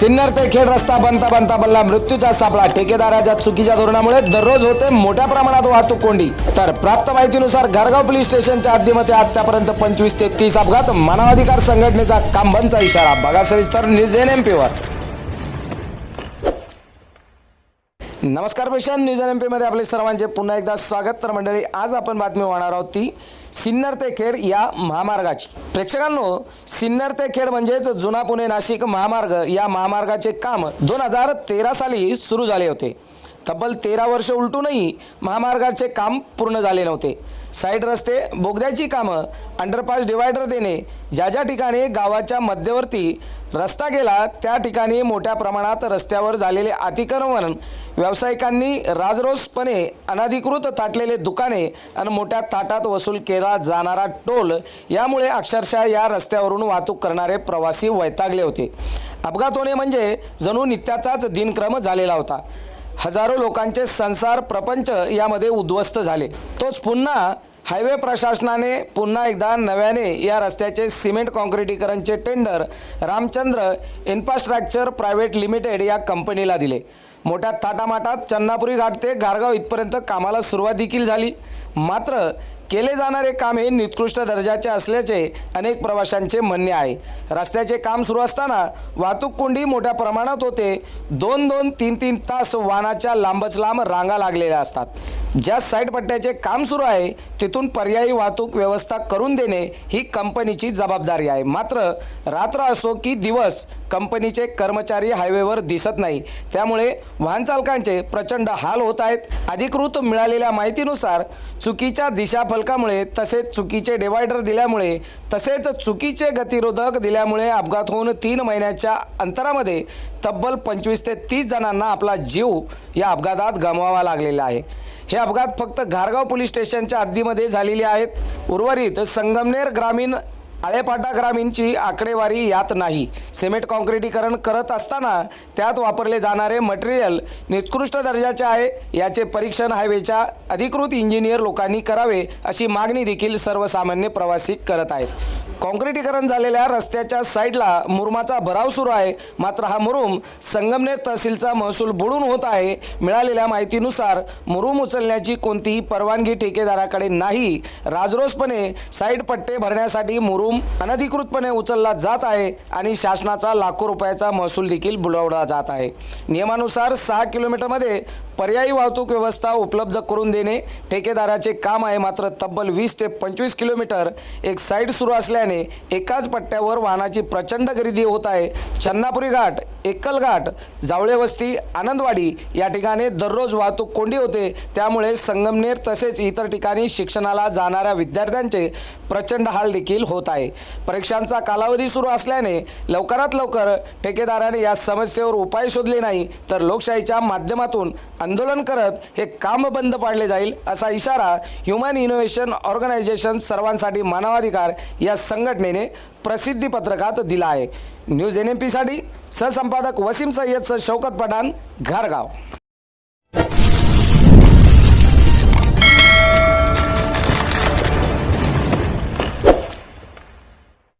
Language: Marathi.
सिन्नर ते खेड रस्ता बनता बनता बनला मृत्यूचा सापळा. ठेकेदाराच्या चुकीच्या धोरणामुळे दररोज होते मोठ्या प्रमाणात वाहतूक कोंडी. तर प्राप्त माहितीनुसार घरगाव पोलीस स्टेशनच्या हद्दीमध्ये आतापर्यंत पंचवीस ते तीस अपघात. मानवाधिकार संघटनेचा कांबनचा इशारा. बघा सविस्तर न्यूज एन एम पीवर नमस्कार पेशन न्यूज एन एम पीमध्ये आपले सर्वांचे पुन्हा एकदा स्वागत. तर मंडळी आज आपण बातमी होणार आहोत ती सिन्नर ते खेड या महामार्गाची. प्रेक्षकांनो सिन्नर ते खेड म्हणजेच जुना पुणे नाशिक महामार्ग या महामार्गाचे काम दोन हजार तेरा साली सुरू झाले होते. तब्बल तेरा वर्ष उलटूनही महामार्गाचे काम पूर्ण झाले नव्हते. साईड रस्ते बोगद्याची कामं अंडरपास डिवायडर देणे ज्या ज्या ठिकाणी गावाच्या मध्यवर्ती रस्ता गेला त्या ठिकाणी मोठ्या प्रमाणात रस्त्यावर झालेले अतिक्रमण व्यावसायिकांनी राजरोसपणे अनधिकृत ताटलेले दुकाने आणि मोठ्या ताटात वसूल केला जाणारा टोल यामुळे अक्षरशः या रस्त्यावरून वाहतूक करणारे प्रवासी वैतागले होते. अपघात होणे म्हणजे जणू नित्याचाच दिनक्रम झालेला होता. हजारो लोकांचे संसार प्रपंच यामध्ये उद्ध्वस्त झाले. तोच पुन्हा हायवे प्रशासनाने पुन्हा एकदा नव्याने या रस्त्याचे cement कॉन्क्रिटीकरणचे tender Ramchandra infrastructure private limited या कंपनीला दिले. मोठ्या थाटामाटात चन्नापुरी घाट ते गारगाव इथपर्यंत कामाला सुरुवात देखील झाली. मात्र केले जाणारे काम हे निकृष्ट दर्जाचे असल्याचे अनेक प्रवाशांचे म्हणणे आहे. रस्त्याचे काम सुरू असताना वाहतूक कोंडी मोठ्या प्रमाणात होते. दोन दोन तीन तीन तास वाहनाच्या लांबच लांब रांगा लागलेल्या असतात. ज्या साईड पट्ट्याचे काम सुरू आहे तिथून पर्यायी वाहतूक व्यवस्था करून देणे ही कंपनीची जबाबदारी आहे. मात्र रात्र असो की दिवस कंपनीचे कर्मचारी हायवेवर दिसत नाही. त्यामुळे वाहनचालकांचे प्रचंड हाल होत आहेत. अधिकृत मिळालेल्या माहितीनुसार चुकीच्या दिशाफल फलकामुळे तसेच चुकीचे डिवायडर दिल्यामुळे तसेच चुकीचे गतिरोधक दिल्यामुळे अपघात होऊन तीन महिन्याच्या अंतरामध्ये तब्बल पंचवीस ते तीस जणांना आपला जीव या अपघातात गमवावा लागलेला आहे. हे अपघात फक्त घारगाव पोलीस स्टेशनच्या हद्दीमध्ये झालेले आहेत. उर्वरित संगमनेर ग्रामीण आळेपाटा ग्रामीणची आकडेवारी यात नाही. सिमेंट काँक्रिटीकरण करत असताना त्यात वापरले जाणारे मटेरियल निकृष्ट दर्जाचे आहे. याचे परीक्षण हायवेच्या अधिकृत इंजिनियर लोकांनी करावे अशी मागणी देखील सर्वसामान्य प्रवासी करत आहेत. कॉन्क्रिटीकरण झालेल्या रस्त्याच्या साईडला मुरुमाचा भराव सुरू आहे. मात्र हा मुरुम संगमनेर तहसीलचा महसूल बुडून होत आहे. मिळालेल्या माहितीनुसार मुरुम उचलण्याची कोणतीही परवानगी ठेकेदाराकडे नाही. राजरोसपणे साईड पट्टे भरण्यासाठी मुरुम अनधिकृतपणे उचलला जात आहे आणि शासनाचा लाखो रुपयाचा महसूल देखील बुडवला जात आहे. नियमानुसार सहा किलोमीटरमध्ये पर्यायी वाहतूक व्यवस्था उपलब्ध करून देणे ठेकेदाराचे काम आहे. मात्र तब्बल वीस ते पंचवीस किलोमीटर एक साईड सुरू असल्या असल्याने एकाच पट्ट्यावर वाहनाची प्रचंड गर्दी होत आहे. चन्नापुरी घाट एकलघाट जावळेवस्ती आनंदवाडी या ठिकाणी दररोज वाहतूक कोंडी होते. त्यामुळे संगमनेर तसेच इतर ठिकाणी शिक्षणाला जाणाऱ्या विद्यार्थ्यांचे प्रचंड हाल देखील होत आहे. परीक्षांचा कालावधी सुरू असल्याने लवकरात लवकर ठेकेदाराने या समस्येवर उपाय शोधले नाही तर लोकशाहीच्या माध्यमातून आंदोलन करत हे काम बंद पाडले जाईल असा इशारा ह्युमन इनोव्हेशन ऑर्गनायझेशन सर्वांसाठी मानवाधिकार या संघटनेने प्रसिद्धी पत्रकात दिला आहे. न्यूज एन एम पीसाठी सहसंपादक वसीम सय्यद सर शौकत पठाण घारगाव.